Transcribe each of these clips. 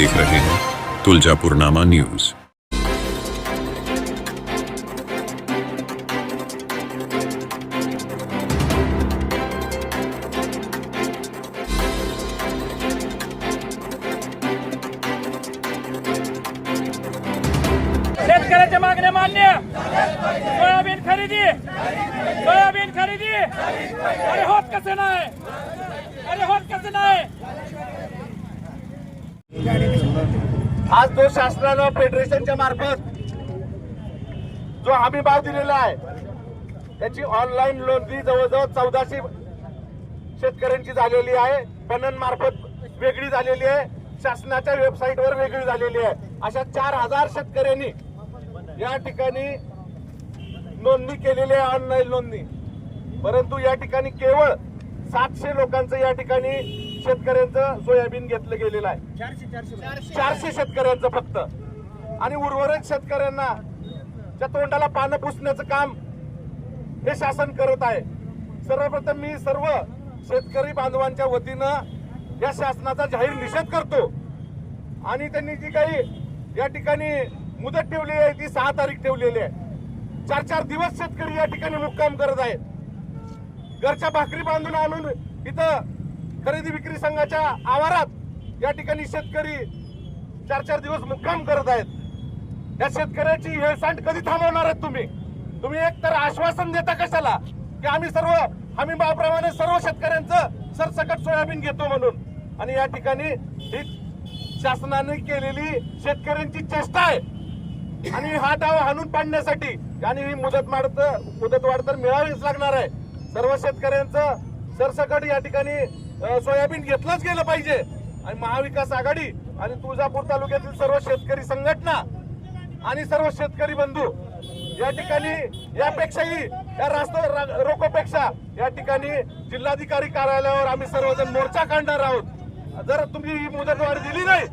देख रहे हैं तुलजापुरनामा न्यूज। शेतकऱ्याच्या मागण्या मान्य सोयाबीन खरेदी. सोयाबीन खरेदी. अरे होत कसं नाही? अरे होत कसं नाही? आज तो शासनानं फेडरेशनच्या मार्फत जो हमी भाव दिलेला आहे त्याची ऑनलाईन नोंदणी जवळजवळ चौदाशे शेतकऱ्यांची झालेली आहे. पणन मार्फत वेगळी झालेली आहे. शासनाच्या वेबसाईटवर वेगळी झालेली आहे. अशा चार हजार शेतकऱ्यांनी या ठिकाणी नोंदणी केलेली आहे ऑनलाईन नोंदणी परंतु या ठिकाणी केवळ सातशे लोकांचं या ठिकाणी शेतकऱ्यांचं सोयाबीन घेतलं गेलेलं आहे. चारशे शेतकऱ्यांचं फक्त. आणि उर्वरित शेतकऱ्यांना त्या तोंडाला पानं पुसण्याचं काम हे शासन करत आहे. सर्वप्रथम मी सर्व शेतकरी बांधवांच्या वतीनं या शासनाचा जाहीर निषेध करतो. आणि त्यांनी जी काही या ठिकाणी मुदत ठेवली आहे ती सहा तारीख ठेवलेली आहे. चार चार दिवस शेतकरी या ठिकाणी मुक्काम करत आहेत. घरच्या भाकरी बांधून आणून इथं खरेदी विक्री संघाच्या आवारात या ठिकाणी शेतकरी चार चार दिवस मुक्काम करत आहेत. या शेतकऱ्याची हेळसांड कधी थांबवणार आहेत तुम्ही? तुम्ही एक तर आश्वासन देता कशाला? की आम्ही सर्व हमी बाप्रमाणे सर्व शेतकऱ्यांचं सरसकट सोयाबीन घेतो म्हणून. आणि या ठिकाणी ही शासनाने केलेली शेतकऱ्यांची चेष्टा आहे. आणि हा डाव हाणून पाडण्यासाठी आणि ही मुदत माडत मुदत वाढ तर मिळावीच लागणार आहे. सर्व शेतकऱ्यांचं सरसकट या ठिकाणी सोयाबीन घेतलंच गेलं पाहिजे. आणि महाविकास आघाडी आणि तुळजापूर तालुक्यातील सर्व शेतकरी संघटना आणि सर्व शेतकरी बंधू या ठिकाणी यापेक्षाही या रास्ता रोकोपेक्षा या ठिकाणी जिल्हाधिकारी कार्यालयावर आम्ही सर्वजण मोर्चा काढणार आहोत. जर तुम्ही ही मुदतवाढ दिली नाही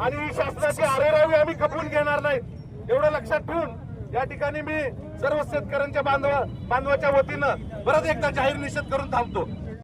आणि शासनाची आरेरावी आम्ही खपवून घेणार नाही एवढं लक्षात ठेवून या ठिकाणी मी सर्व शेतकऱ्यांच्या बांधव बांधवाच्या वतीनं परत एकदा जाहीर निषेध करून थांबतो.